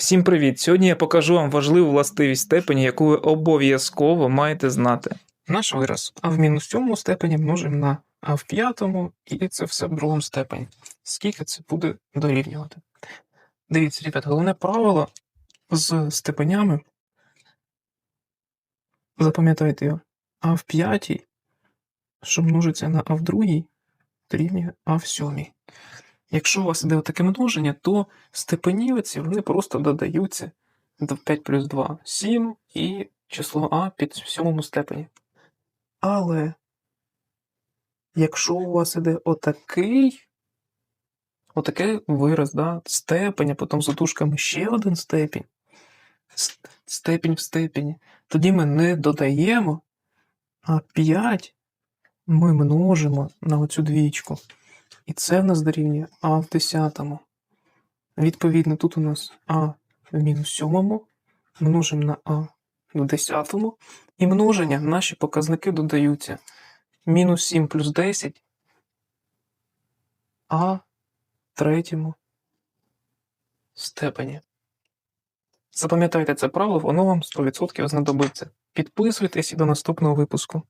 Всім привіт! Сьогодні я покажу вам важливу властивість степені, яку ви обов'язково маєте знати. Наш вираз а в мінус сьомому степені множимо на а в п'ятому, і це все в другому степені. Скільки це буде дорівнювати? Дивіться, ребят, головне правило з степенями. Запам'ятайте його. А в п'ятій, що множиться на а в другій, дорівнює а в сьомій. Якщо у вас іде таке множення, то степенівці вони просто додаються до 5 плюс 2 7 і число а під в сьомому степені. Але якщо у вас іде отакий, отакий вираз, да, степень, а потім за дужками ще один степінь, с- степінь в степені, тоді ми не додаємо, а 5 ми множимо на оцю двічку. І це в нас дорівнює А в десятому. Відповідно, тут у нас А в мінус сьомому, множимо на А в десятому, і множення наші показники додаються. Мінус 7 плюс 10, А в третьому степені. Запам'ятайте це правило, воно вам 100% знадобиться. Підписуйтесь і до наступного випуску.